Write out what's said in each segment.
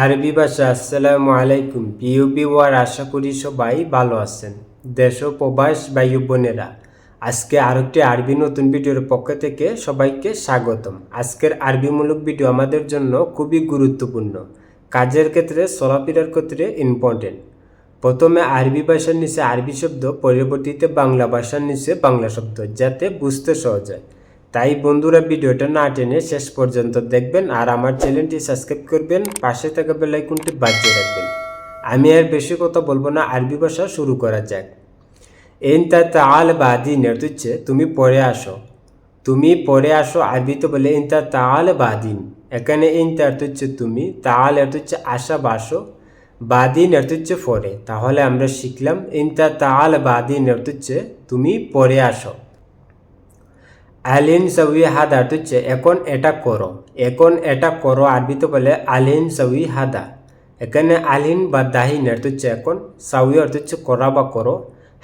আরবি ভাষা, আসসালামু আলাইকুম। পিউবি ওয়ার আশা করি সবাই ভালো আছেন। দেশ ও প্রবাস ও বোনেরা, আজকে আরেকটি আরবি নতুন ভিডিওর পক্ষ থেকে সবাইকে স্বাগতম। আজকের আরবিমূলক ভিডিও আমাদের জন্য খুবই গুরুত্বপূর্ণ। কাজের ক্ষেত্রে, চলাফেরার ক্ষেত্রে ইম্পর্টেন্ট প্রথমে আরবি ভাষার নিচে আরবি শব্দ, পরবর্তীতে বাংলা ভাষার নিচে বাংলা শব্দ, যাতে বুঝতে সহজ হয়। তাই বন্ধুরা ভিডিওটা না টেনে শেষ পর্যন্ত দেখবেন আর আমার চ্যানেলটি সাবস্ক্রাইব করবেন, পাশে থাকা বেলাইকনটি বাজিয়ে রাখবেন। আমি আর বেশি কথা বলব না, আরবি ভাষা শুরু করা যাক। এনতা তাল বাদি নেতুচ্ছে, তুমি পরে আসো। তুমি পরে আসো আরবিতে বলে ইনতা তাল বাদিন। এখানে ইনতা অর্থ হচ্ছে তুমি তাল অর্থ হচ্ছে আসা বাসো, বাদিন অর্থ হচ্ছে পরে তাহলে আমরা শিখলাম ইনতা তাল বাদিন অর্থ হচ্ছে তুমি পরে আসো। আলিন সউই হাদা হচ্ছে এখন এটা করো, এখন এটা করো আরবিতে বলে, আলিন সউই হাদা এখানে আলিন বা দাহিন অর্থ হচ্ছে এখন সাউই অর্থ হচ্ছে করা বা করো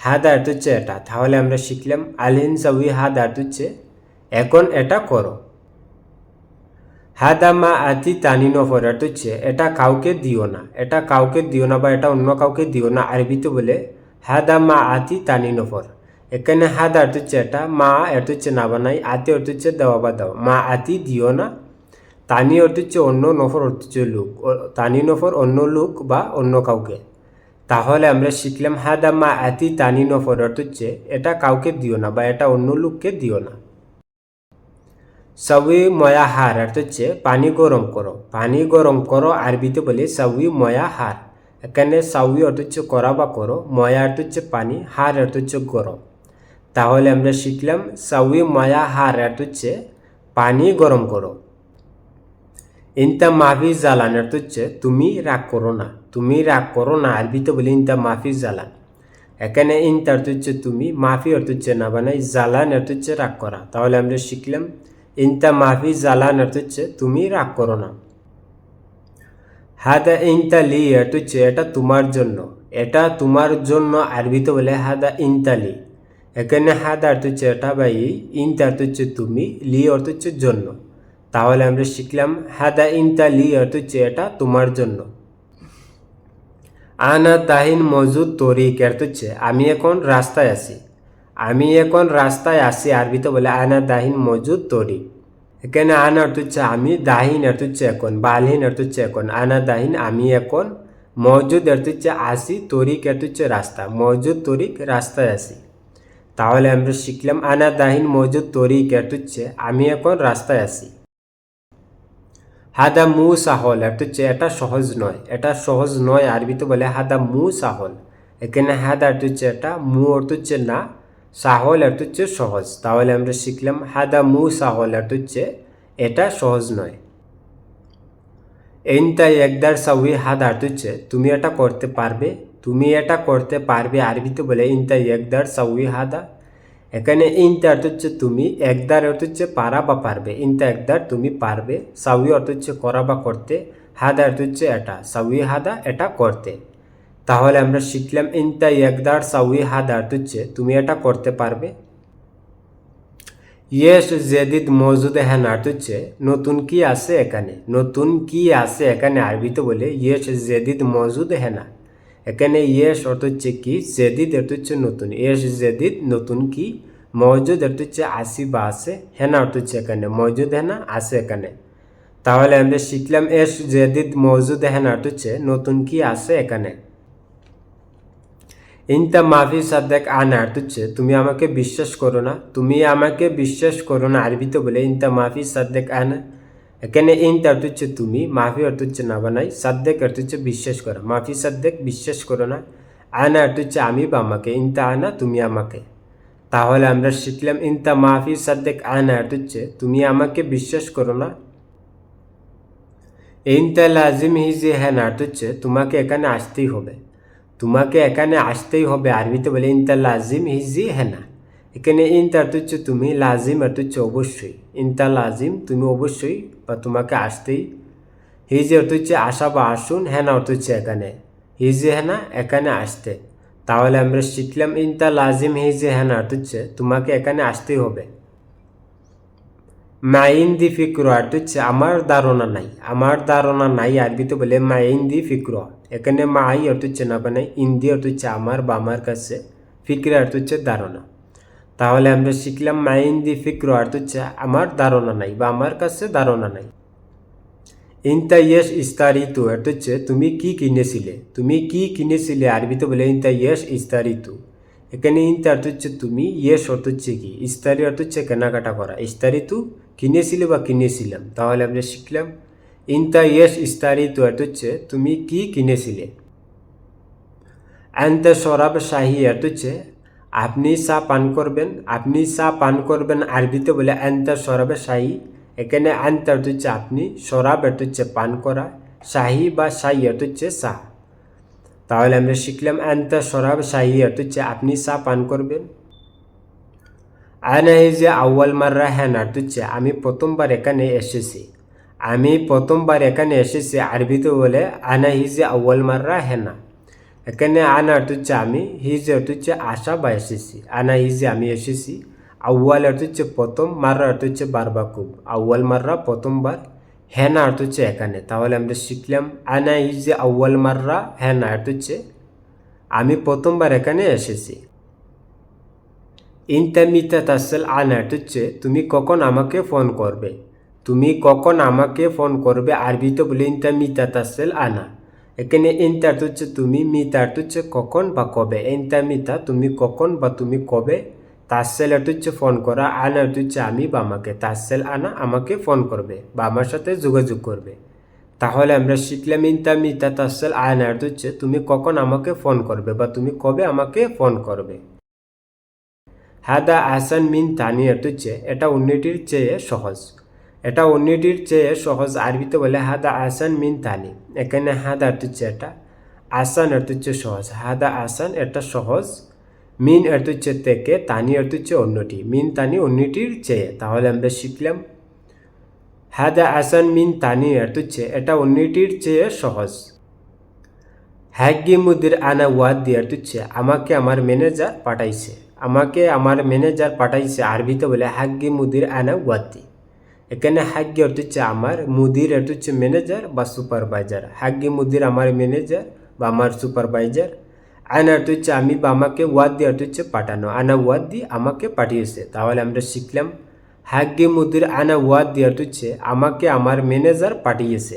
হাদা অর্থ হচ্ছে এটা। তাহলে আমরা শিখলাম, আলিন সাউই হাদা অর্থ হচ্ছে এখন এটা করো হাদা মা আতি তানি নফর অর্থ হচ্ছে এটা কাউকে দিও না এটা কাউকে দিও না বা এটা অন্য কাউকে দিও না আরবিতে বলে, হাদা মা আতি তানি নফর এখানে হাদা অর্থ হচ্ছে এটা মা অর্থ হচ্ছে না বানাই আতি অর্থ হচ্ছে দেওয়া বা দাও মা আতি দিও না তানি অর্থ হচ্ছে অন্য নফর অর্থ হচ্ছে লোক ও- তানি নফর অন্য লোক বা অন্য কাউকে তাহলে আমরা শিখলাম হাদা মা আতি তানি নফর অর্থ হচ্ছে এটা কাউকে দিও না বা এটা অন্য লোককে দিও না সাউই ময়া হার অর্থ হচ্ছে পানি গরম করো পানি গরম করো আরবিতে বলে সাউই ময়া হার এখানে সাউই অর্থ হচ্ছে করা বা করো ময়া অর্থ হচ্ছে পানি হার অর্থ হচ্ছে গরম তাহলে আমরা শিখলাম সাউই ময়া হার হচ্ছে পানি গরম করো। ইনতা মাফি জ্বালান অর্থ হচ্ছে তুমি রাগ করো না। তুমি রাগ করো না, আরবিতে বলে ইনতা মাফি জালান। এখানে ইনতা অর্থ হচ্ছে তুমি মাফি অর্থ হচ্ছে না বানাই জ্বালান অর্থ হচ্ছে রাগ করা। তাহলে আমরা শিখলাম, ইনতা মাফি জ্বালান অর্থ হচ্ছে তুমি রাগ করো না। হাদা ইনতা লি অর্থ হচ্ছে এটা তোমার জন্য। এটা তোমার জন্য আরবিতে বলে হাদা ইনতালি এখানে হাদা অর্থ হচ্ছে এটা বা এই ইনতা হচ্ছে তুমি, লি অর্থ জন্য। তাহলে আমরা শিখলাম হাদা ইনতা লি অর্থ এটা তোমার জন্য। আনা তাহিন মজুদ তরিক অর্থ আমি এখন রাস্তায় আছি। আমি এখন রাস্তায় আছি, আরবিতে বলে আনা দাহিন মজুদ তরিক। এখানে আনা অর্থ আমি, দাহিন অর্থ হচ্ছে এখন, বালহীন অর্থ হচ্ছে এখন, আনা দাহিন আমি এখন, মজুদ অর্থ হচ্ছে আসি, তরিক অর্থ হচ্ছে রাস্তা, মজুদ তরিক রাস্তায় আসি তাহলে আমরা শিখলাম, আনা দাহিন মজুদ তরিক অর্থ হচ্ছে আমি এখন রাস্তায় আসি হাদা মু সাহল অর্থ হচ্ছে এটা সহজ নয়। এটা সহজ নয় আরবিতে বলে, হাদা মু সাহল এখানে হাদা অর্থ হচ্ছে এটা মু অর্থ হচ্ছে না। সাহল অর্থ হচ্ছে সহজ। তাহলে আমরা শিখলাম, হাদা মু সাহল অর্থ হচ্ছে এটা সহজ নয়। এইনতা একদার সাউই হাদা অর্থ হচ্ছে তুমি এটা করতে পারবে? তুমি এটা করতে পারবে আরবিতে বলে ইনতা একদার সাউই হাদা। এখানে ইনতা অর্থ হচ্ছে তুমি, একদার অর্থ হচ্ছে পারা বা পারবে। ইনতা একদার তুমি পারবে, সাউই অর্থ হচ্ছে করা বা করতে, হাদা অর্থ হচ্ছে এটা, সাউই হাদা এটা করতে। তাহলে আমরা শিখলাম ইনতা একদার সাউই হাদা অর্থ হচ্ছে তুমি এটা করতে পারবে। ইয়েস জেদিদ মজুদ হ্যান অর্থ হচ্ছে নতুন কি আছে এখানে, নতুন কি আছে এখানে আরবিতে বলে ইয়েস জেদিদ মজুদ হেনা। এখানে ইয়েস অর্থ হচ্ছে কি? জেদিদ অর্থ হচ্ছে নতুন। ইয়েস জেদিদ, নতুন কি? মজুদ অর্থ হচ্ছে আসি বা আছে হেনা অর্থ হচ্ছে এখানে। মজুদ হেনা আছে এখানে। তাহলে আমরা শিখলাম এস জেদিদ মজুদ হেনা অর্থ হচ্ছে নতুন কি, আসে এখানে। ইনতা মাফি সাদ্দাক আনা অর্থ হচ্ছে, তুমি আমাকে বিশ্বাস করো না। তুমি আমাকে বিশ্বাস করো না। আরবিতে বলে, ইনতা মাফি সাদ্দাক আনা। এখানে ইনতা অর্থ হচ্ছে তুমি, মাফি অর্থ হচ্ছে না বানাই সাদ্দেক অর্থ হচ্ছে বিশ্বাস করা। মাফি সাদ্দেক, বিশ্বাস করো না। আনা অর্থ হচ্ছে আমি বা আমাকে, ইনতা আনা তুমি আমাকে। তাহলে আমরা শিখলাম ইনতা মাফি সাদ্দেক আনা অর্থ হচ্ছে তুমি আমাকে বিশ্বাস করো না। ইনতা লাজিম হিজি হ্যাঁ অর্থ হচ্ছে তোমাকে এখানে আসতেই হবে। তোমাকে এখানে আসতেই হবে। আরবিতে বলে ইনতা লাজিম হিজি হেনা এখানে ইনতা অর্থ হচ্ছে তুমি, লাজিম অর্থ হচ্ছে অবশ্যই। ইনতা লাজিম, তুমি অবশ্যই বা তোমাকে আসতেই। হিজি অর্থ হচ্ছে আসা বা আসুন, হেনা অর্থ হচ্ছে এখানে। হিজি, হেনা, এখানে আসতে। তাহলে আমরা শিখলাম ইনতা লাজিম, হিজি, হেনা অর্থ হচ্ছে তোমাকে এখানে আসতেই হবে। মাইন দি ফিক্র অর্থ হচ্ছে আমার ধারণা নাই। আমার ধারণা নাই, আরবিতে বলে মাইন দি ফিক্র। এখানে মাই অর্থ হচ্ছে না মানে ইন্দি অর্থ হচ্ছে আমার বা আমার কাছে। ফিক্রে অর্থ হচ্ছে ধারণা। তাহলে আমরা শিখলাম মাইন দি ফিক্র অর্থ হচ্ছে আমার ধারণা নাই বা আমার কাছে ধারণা নাই। ইনতা ইয়েস ইস্তারিতু অর্থ হচ্ছে তুমি কি কিনেছিলে? তুমি কি কিনেছিলে? আরবিতে বলে ইনতা ইয়েস ইস্তারিতু। এখানে ইনতা অর্থ হচ্ছে তুমি ইয়েস অর্থ হচ্ছে কি? ইস্তারি অর্থ হচ্ছে কেনাকাটা করা। ইস্তারিতু কিনেছিলে বা কিনেছিলাম? তাহলে আমরা শিখলাম ইনতা ইয়েস ইস্তারিতু অর্থ হচ্ছে তুমি কি কিনেছিলে? আনতে সরাব শাহি অর্থ হচ্ছে আপনি চা পান করবেন, আপনি চা পান করবেন, আরবিতে বলে আনতে সরাবে শাহি। এখানে আনতে হচ্ছে আপনি, সরাব অর্থ হচ্ছে পান করা, শাহি বা শাহি অর্থ হচ্ছে চা। তাহলে আমরা শিখলাম আনতে সরাব শাহি অর্থ হচ্ছে আপনি চা পান করবেন। আনা যে আউ্য়াল মাররা অর্থ হচ্ছে, আমি প্রথমবার এখানে এসেছি। আমি প্রথমবার এখানে এসেছি আরবিতে বলে আনা হিজে আউ্য়াল মাররা হেনা এখানে আনা অর্থ হচ্ছে আমি হিজে হচ্ছে আশা বা এসেছি আনা হিজে আমি এসেছি আউ্য়াল অর্থ হচ্ছে প্রথম মাররা অর্থ হচ্ছে বারবা খুব আউ্য়াল মাররা প্রথমবার হেনা অর্থ হচ্ছে এখানে তাহলে আমরা শিখলাম আনা হিজে আউ্য়াল মাররা হেনা অর্থ হচ্ছে আমি প্রথমবার এখানে এসেছি ইনতামিতা তাসেল আনা অর্থ হচ্ছে তুমি কখন আমাকে ফোন করবে তুমি কখন আমাকে ফোন করবে আরবিতে বলে ইনতামিতা তাসেল আনা এখানে ইনতা অর্থ হচ্ছে তুমি মিতা অর্থ হচ্ছে কখন বা কবে। ইনতা মিতা তুমি কখন বা তুমি কবে তাসেল হচ্ছে ফোন করা। আনা অর্থ হচ্ছে আমি বা আমাকে তাসেল আনা আমাকে ফোন করবে বা আমার সাথে যোগাযোগ করবে। তাহলে আমরা শিখলাম ইনতা মিতা তাসেল অর্থ হচ্ছে তুমি কখন আমাকে ফোন করবে বা তুমি কবে আমাকে ফোন করবে। হাদা আসান মিন তানি অর্থ হচ্ছে, এটা অন্যটির চেয়ে সহজ। এটা অন্যটির চেয়ে সহজ আরবিতে বলে হাদা আসান মিন তানি এখানে হাদা অর্থ হচ্ছে এটা, আসান অর্থ হচ্ছে সহজ। হাদা আসান এটা সহজ, মিন অর্থ হচ্ছে থেকে, তানি অর্থ হচ্ছে অন্যটি। মিন, তানি অন্যটির চেয়ে, তাহলে আমরা শিখলাম। হাদা আসান মিন, তানি অর্থ হচ্ছে এটা অন্যটির চেয়ে সহজ। হ্যাগি মুদির আনা ওয়াদ দিয়ে হচ্ছে, আমাকে আমার ম্যানেজার পাঠাইছে। আমাকে আমার ম্যানেজার পাঠাইছে আরবিতে বলে হাগ্গি মুদির আনা ওয়াদ্দি। এখানে হাগ্যে অর্থ হচ্ছে আমার মুদির অর্থ হচ্ছে ম্যানেজার বা সুপারভাইজার হাগ্যে মুদির আমার ম্যানেজার বা আমার সুপারভাইজার আনা অর্থ হচ্ছে আমি বা আমাকে ওয়াদ্দি অর্থ হচ্ছে পাঠানো আনা ওয়াদ্দি আমাকে পাঠিয়েছে তাহলে আমরা শিখলাম হাগ্যে মুদির আনা ওয়াদ্দি অর্থ হচ্ছে আমাকে আমার ম্যানেজার পাঠিয়েছে